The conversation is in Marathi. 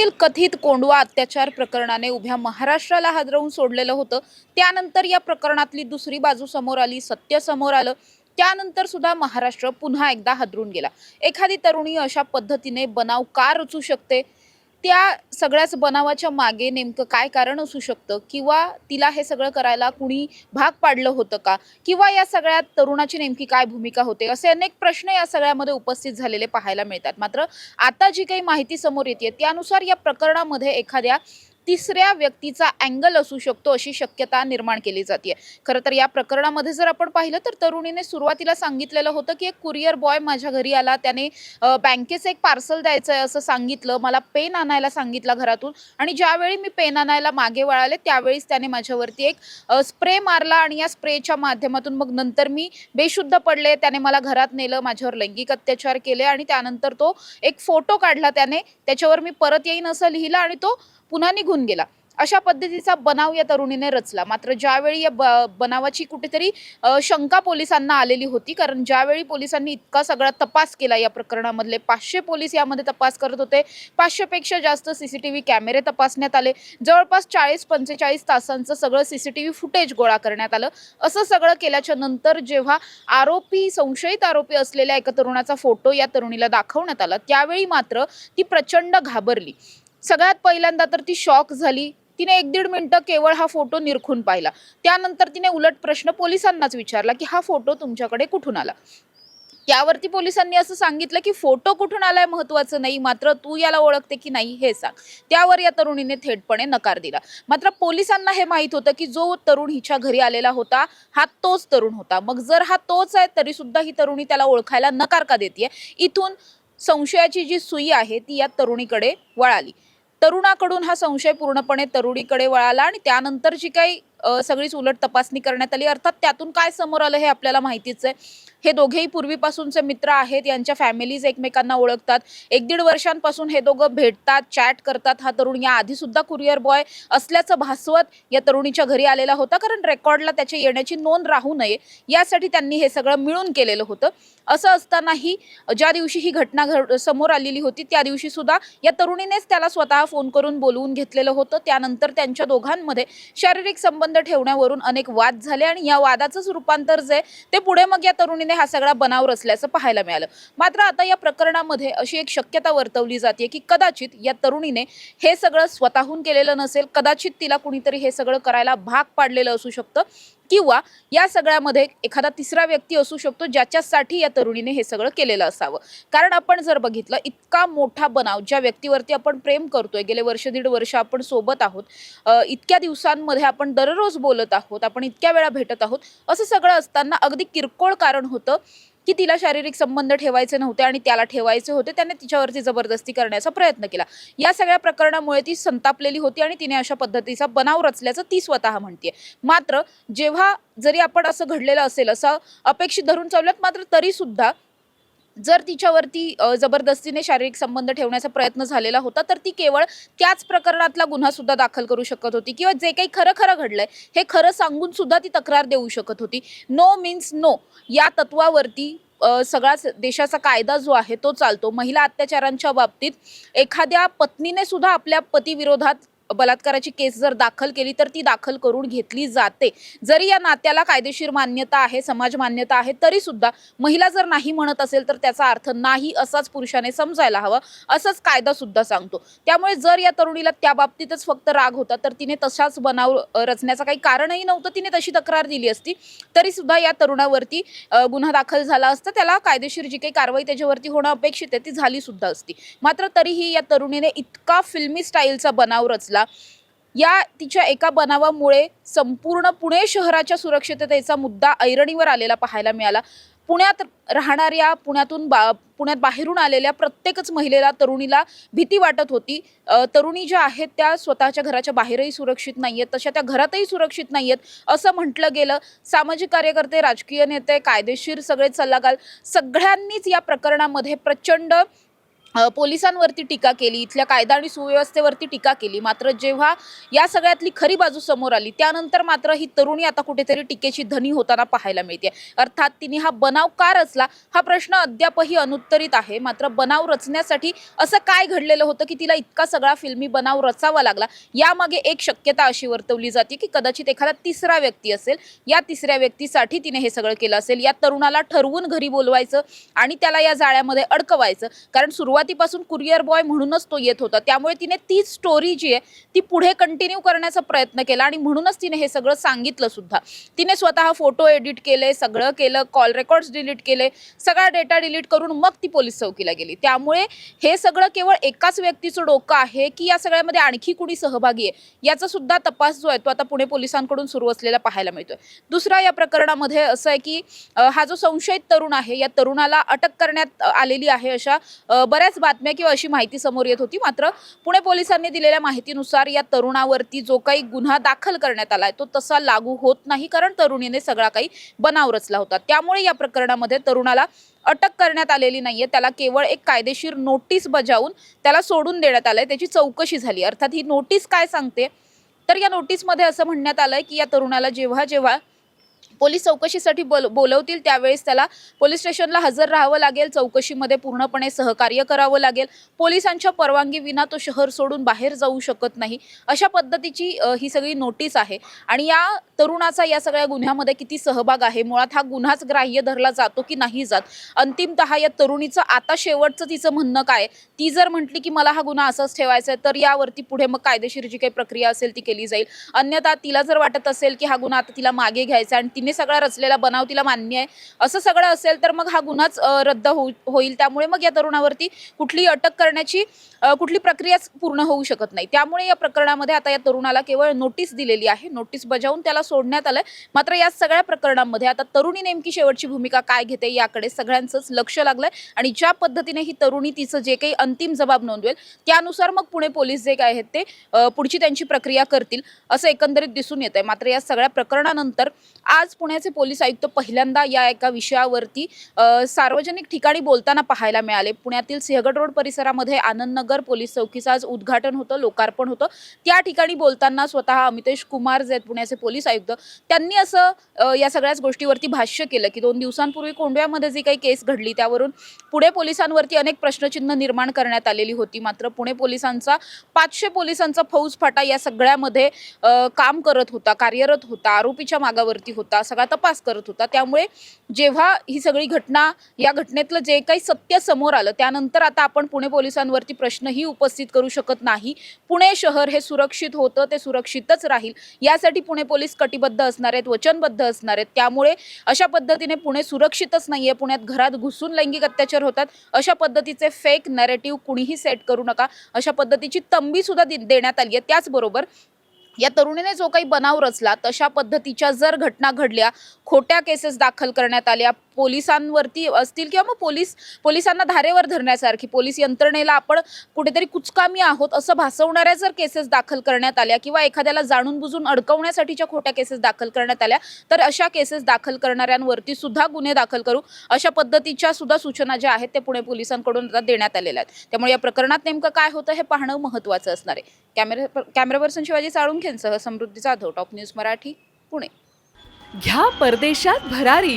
पुण्यातील कथित कोंडवा अत्याचार प्रकरणाने उभ्या महाराष्ट्राला हादरवून सोडलेलं होतं. त्यानंतर या प्रकरणातली दुसरी बाजू समोर आली सत्य समोर आलं. त्यानंतर सुद्धा महाराष्ट्र पुन्हा एकदा हादरून गेला. एखादी तरुणी अशा पद्धतीने बनाव का रचू शकते? त्या सगळ्याच बनावाच्या मागे नेमकं काय कारण असू शकतं? किंवा तिला हे सगळं करायला कुणी भाग पाडलं होतं का? किंवा या सगळ्यात तरुणाची नेमकी काय भूमिका होते? असे अनेक प्रश्न या सगळ्यामध्ये उपस्थित झालेले पाहायला मिळतात. मात्र आता जी काही माहिती समोर येते त्यानुसार या प्रकरणामध्ये एखाद्या तिसऱ्या व्यक्तीचा अँगल असू शकतो अशी शक्यता निर्माण केली जाते खरं तर या प्रकरणामध्ये जर आपण पाहिलं तर तरुणीने सुरुवातीला सांगितलेलं होतं की एक कुरिअर बॉय माझ्या घरी आला त्याने बँकेचं एक पार्सल द्यायचं आहे असं सांगितलं मला पेन आणायला सांगितलं घरातून आणि ज्यावेळी मी पेन आणायला मागे वळाले त्यावेळीच त्याने माझ्यावरती एक स्प्रे मारला आणि या स्प्रेच्या माध्यमातून मग नंतर मी बेशुद्ध पडले त्याने मला घरात नेलं माझ्यावर लैंगिक अत्याचार केले आणि त्यानंतर तो एक फोटो काढला त्याने त्याच्यावर मी परत येईन असं लिहिलं आणि तो पुन्हा निघून गेला. अशा पद्धतीचा बनाव या तरुणीने रचला. मात्र ज्यावेळी या ब बनावाची कुठेतरी शंका पोलिसांना आलेली होती कारण ज्यावेळी पोलिसांनी इतका सगळा तपास केला या प्रकरणामधले पाचशे पोलीस यामध्ये तपास करत होते. पाचशेपेक्षा जास्त सी सी टी व्ही कॅमेरे तपासण्यात आले. जवळपास चाळीस पंचेचाळीस तासांचं सगळं C C T V footage गोळा करण्यात आलं. असं सगळं केल्याच्यानंतर जेव्हा आरोपी संशयित आरोपी असलेल्या एका तरुणाचा फोटो या तरुणीला दाखवण्यात आला त्यावेळी मात्र ती प्रचंड घाबरली. सगळ्यात पहिल्यांदा तर ती शॉक झाली. तिने एक दीड मिनटं केवळ हा फोटो निरखून पाहिला. त्यानंतर तिने उलट प्रश्न पोलिसांनाच विचारला की हा फोटो तुमच्याकडे कुठून आला? त्यावरती पोलिसांनी असं सांगितलं की फोटो कुठून आलाय महत्वाचं नाही मात्र तू याला ओळखते की नाही हे सांग. त्यावर या तरुणीने थेटपणे नकार दिला. मात्र पोलिसांना हे माहीत होतं की जो तरुण हिच्या घरी आलेला होता हा तोच तरुण होता. मग जर हा तोच आहे तरी सुद्धा ही तरुणी त्याला ओळखायला नकार का देते इथून संशयाची जी सुई आहे ती या तरुणीकडे वळाली. तरुणाकडून हा संशय पूर्णपणे तरुणीकडे वळाला आणि त्यानंतर जी काही सगळीच उलट तपासणी करण्यात आली अर्थात त्यातून काय समोर आलं हे आपल्याला माहितीच आहे. हे दोघेही पूर्वीपासूनचे मित्र आहेत. यांच्या फॅमिलीज एकमेकांना ओळखतात. एक दीड वर्षांपासून हे दोघं भेटतात चॅट करतात. हा तरुण या आधी सुद्धा कुरिअर बॉय असल्याचं भासवत या तरुणीच्या घरी आलेला होता. कारण रेकॉर्डला त्याच्या येण्याची नोंद राहू नये. यासाठी त्यांनी हे सगळं मिळून केलेलं होतं. असं असतानाही ज्या दिवशी ही घटना घड समोर आलेली होती त्या दिवशी सुद्धा या तरुणीनेच त्याला स्वतः फोन करून बोलवून घेतलेलं होतं. त्यानंतर त्यांच्या दोघांमध्ये शारीरिक संबंध ठेवण्यावरून अनेक वाद झाले आणि या वादाचंच रूपांतर जे ते पुढे मग या तरुणीने हा सगळा बनाव रचल्याचं पाहायला मिळालं. मात्र आता या प्रकरणामध्ये अशी एक शक्यता वर्तवली जाते की कदाचित या तरुणीने हे सगळं स्वतःहून केलेलं नसेल कदाचित तिला कुणीतरी हे सगळं करायला भाग पाडलेलं असू शकतं. किंवा या सगळ्यामध्ये एखादा तिसरा व्यक्ती असू शकतो ज्याच्यासाठी या तरुणीने हे सगळं केलेलं असावं. कारण आपण जर बघितलं इतका मोठा बनाव ज्या व्यक्तीवरती आपण प्रेम करतोय गेले वर्ष दीड वर्ष आपण सोबत आहोत इतक्या दिवसांमध्ये आपण दररोज बोलत आहोत आपण इतक्या वेळा भेटत आहोत असं सगळं असताना अगदी किरकोळ कारण होतं की तिला शारीरिक संबंध ठेवायचे नव्हते आणि त्याला ठेवायचे होते त्याने तिच्यावरती जबरदस्ती करण्याचा प्रयत्न केला. या सगळ्या प्रकरणामुळे ती संतापलेली होती आणि तिने अशा पद्धतीचा बनाव रचल्याचं ती स्वतः म्हणते मात्र जेव्हा जरी आपण असं घडलेलं असेल असं अपेक्षित धरून चालल्यात मात्र तरी सुद्धा जर तिच्यावरती जबरदस्तीने शारीरिक संबंध ठेवण्याचा प्रयत्न झालेला होता तर ती केवळ त्याच प्रकरणातला गुन्हा सुद्धा दाखल करू शकत होती. किंवा जे काही खरं खरं घडलंय हे खरं सांगून सुद्धा ती तक्रार देऊ शकत होती. नो मीन्स नो या तत्वावरती सगळाच देशाचा कायदा जो आहे तो चालतो. महिला अत्याचारांच्या बाबतीत एखाद्या पत्नीने सुद्धा आपल्या पतीविरोधात बलात्काराची केस जर दाखल केली तर ती दाखल करून घेतली जाते. जरी या नात्याला कायदेशीर मान्यता आहे समाज मान्यता आहे तरी सुद्धा महिला जर नाही म्हणत असेल तर त्याचा अर्थ नाही असाच पुरुषाने समजायला हवा असंच कायदा सुद्धा सांगतो. त्यामुळे जर या तरुणीला त्या बाबतीतच फक्त राग होता तर तिने तशाच बनाव रचण्याचं काही कारणही नव्हतं. तिने तशी तक्रार दिली असती. तरी सुद्धा या तरुणावरती गुन्हा दाखल झाला असता त्याला कायदेशीर जी काही कारवाई त्याच्यावरती होणं अपेक्षित आहे ती झाली सुद्धा असती. मात्र तरीही या तरुणीने इतका फिल्मी स्टाईलचा बनाव रचला या तिच्या एका बनावामुळे संपूर्ण पुणे शहराच्या सुरक्षिततेचा मुद्दा ऐरणीवर आलेला पाहायला मिळाला. पुण्यात राहणाऱ्या पुण्यातून बा पुण्यात बाहेरून आलेल्या प्रत्येकच महिलेला तरुणीला भीती वाटत होती. तरुणी ज्या आहेत त्या स्वतःच्या घराच्या बाहेरही सुरक्षित नाही आहेत तशा त्या घरातही सुरक्षित नाही आहेत असं म्हटलं गेलं. सामाजिक कार्यकर्ते राजकीय नेते कायदेशीर सगळे सल्लागार सगळ्यांनीच या प्रकरणामध्ये प्रचंड पोलिसांवरती टीका केली इथल्या कायदा आणि सुव्यवस्थेवरती टीका केली. मात्र जेव्हा या सगळ्यातली खरी बाजू समोर आली त्यानंतर मात्र ही तरुणी आता कुठेतरी टीकेची धनी होताना पाहायला मिळते. अर्थात तिने हा बनाव का रचला? हा प्रश्न अद्यापही अनुत्तरित आहे. मात्र बनाव रचण्यासाठी असं काय घडलेलं होतं की तिला इतका सगळा फिल्मी बनाव रचावा लागला? यामागे एक शक्यता अशी वर्तवली जाते की कदाचित एखादा तिसरा व्यक्ती असेल या तिसऱ्या व्यक्तीसाठी तिने हे सगळं केलं असेल. या तरुणाला ठरवून घरी बोलवायचं आणि त्याला या जाळ्यामध्ये अडकवायचं. कारण सुरुवातीपासून कुरिअर बॉय म्हणूनच तो येत होता. त्यामुळे तिने तीच स्टोरी जी आहे ती पुढे कंटिन्यू करण्याचा प्रयत्न केला आणि म्हणूनच तिने हे सगळं सांगितलं सुद्धा. तिने स्वतः फोटो एडिट केले सगळं केलं कॉल रेकॉर्ड्स डिलीट केले सगळा डेटा डिलीट करून मग ती पोलीस चौकीला गेली. त्यामुळे हे सगळं केवळ एकाच व्यक्तीचं डोकं आहे की या सगळ्यामध्ये आणखी कुणी सहभागी आहे? याचा सुद्धा तपास जो आहे तो आता पुणे पोलिसांकडून सुरू असलेला पाहायला मिळतोय. दुसरा या प्रकरणामध्ये असं आहे की हा जो संशयित तरुण आहे या तरुणाला अटक करण्यात आलेली आहे अशा बऱ्याच बऱ्याच बातम्या किंवा अशी माहिती समोर येत होती. मात्र पुणे पोलिसांनी दिलेल्या माहितीनुसार या तरुणावरती जो काही गुन्हा दाखल करण्यात आलाय तो तसा लागू होत नाही कारण तरुणीने सगळा काही बनाव रचला होता. त्यामुळे या प्रकरणामध्ये तरुणाला अटक करण्यात आलेली नाहीये. त्याला केवळ एक कायदेशीर नोटीस बजावून त्याला सोडून देण्यात आलंय. त्याची चौकशी झाली. अर्थात ही नोटीस काय सांगते? तर या नोटीसमध्ये असं म्हणण्यात आलंय की या तरुणाला जेव्हा जेव्हा पोलीस चौकशीसाठी बोल बोलवतील त्यावेळेस त्याला पोलीस स्टेशनला हजर राहावं लागेल चौकशीमध्ये पूर्णपणे सहकार्य करावं लागेल. पोलिसांच्या परवानगी विना तो शहर सोडून बाहेर जाऊ शकत नाही. अशा पद्धतीची ही सगळी नोटीस आहे. आणि या तरुणाचा या सगळ्या गुन्ह्यामध्ये किती सहभाग आहे? मुळात हा गुन्हाच ग्राह्य धरला जातो की नाही जात? अंतिमतः या तरुणीचं आता शेवटचं तिचं म्हणणं काय? ती जर म्हटली की मला हा गुन्हा असाच ठेवायचा आहे तर यावरती पुढे मग कायदेशीर जी काही प्रक्रिया असेल ती केली जाईल. अन्यथा तिला जर वाटत असेल की हा गुन्हा आता तिला मागे घ्यायचा आहे आणि तिने सगळा रचलेला बनाव तिला मान्य आहे. असं सगळं असेल तर मग हा गुन्हाच रद्द होईल. त्यामुळे मग या तरुणावरती कुठलीही अटक करण्याची कुठली प्रक्रियाच पूर्ण होऊ शकत नाही. त्यामुळे या प्रकरणामध्ये आता या तरुणाला केवळ नोटीस दिलेली आहे. नोटीस बजावून त्याला सोडण्यात आलंय मात्र या सगळ्या प्रकरणांमध्ये आता तरुणी नेमकी शेवटची भूमिका काय घेते याकडे सगळ्यांचंच लक्ष लागलंय. आणि ज्या पद्धतीने ही तरुणी तिचं जे काही अंतिम जबाब नोंदवेल त्यानुसार मग पुणे पोलीस जे काय आहेत ते पुढची त्यांची प्रक्रिया करतील असं एकंदरीत दिसून येत आहे मात्र या सगळ्या प्रकरणानंतर आज पुण्याचे पोलीस आयुक्त पहिल्यांदा या एका विषयावरती सार्वजनिक ठिकाणी बोलताना पाहायला मिळाले. पुण्यातील सिंहगड रोड परिसरामध्ये आनंदनगर पोलीस चौकीचं आज उद्घाटन होतं लोकार्पण होतं. त्या ठिकाणी बोलताना स्वतः अमितेश कुमार जे आहेत पुण्याचे पोलीस आयुक्त त्यांनी असं या सगळ्याच गोष्टीवरती भाष्य केलं की दोन दिवसांपूर्वी कोंडव्यामध्ये जी काही केस घडली त्यावरून पुणे पोलिसांवरती अनेक प्रश्नचिन्ह निर्माण करण्यात आलेली होती. मात्र पुणे पोलिसांचा पाचशे पोलिसांचा फौजफाटा या सगळ्यामध्ये काम करत होता कार्यरत होता आरोपीच्या मागावरती होता सगळा तपास करत होता. त्यामुळे जेव्हा ही सगळी घटना या घटनेतलं जे काही सत्य समोर आलं त्यानंतर आता आपण पुणे पोलिसांवरती प्रश्न प्रश्नही उपस्थित करू शकत नाही. पुणे शहर हे सुरक्षित होतं ते सुरक्षितच राहील. यासाठी पुणे पोलीस कटिबद्ध असणार आहेत वचनबद्ध असणार आहेत. त्यामुळे अशा पद्धतीने पुणे सुरक्षितच नाही आहे पुण्यात घरात घुसून लैंगिक अत्याचार होतात. अशा पद्धतीचे फेक नॅरेटिव्ह कुणीही सेट करू नका. अशा पद्धतीची तंबी सुद्धा दे- देण्यात आली आहे. त्याचबरोबर या तरुणीने जो काही बनाव रचला तशा पद्धतीच्या जर घटना घडल्या खोट्या केसेस दाखल करण्यात आल्या पोलिसांवरती असतील किंवा मग पोलीस पोलिसांना धारेवर धरण्यासारखी पोलीस यंत्रणेला आपण कुठेतरी कुचकामी आहोत असं भासवणाऱ्या जर केसेस दाखल करण्यात आल्या किंवा एखाद्याला जाणून बुजून अडकवण्यासाठीच्या खोट्या केसेस दाखल करण्यात आल्या तर अशा केसेस दाखल करणाऱ्यांवरती सुद्धा गुन्हे दाखल करू. अशा पद्धतीच्या सुद्धा सूचना ज्या आहेत त्या पुणे पोलिसांकडून आता देण्यात आलेल्या आहेत. त्यामुळे या प्रकरणात नेमकं काय होतं हे पाहणं महत्त्वाचं असणार आहे. कॅमेरा कॅमेरा पर्सन शिवाजी साळुंखेंसह समृद्धी जाधव टॉप न्यूज मराठी पुणे. घ्या परदेशात भरारी.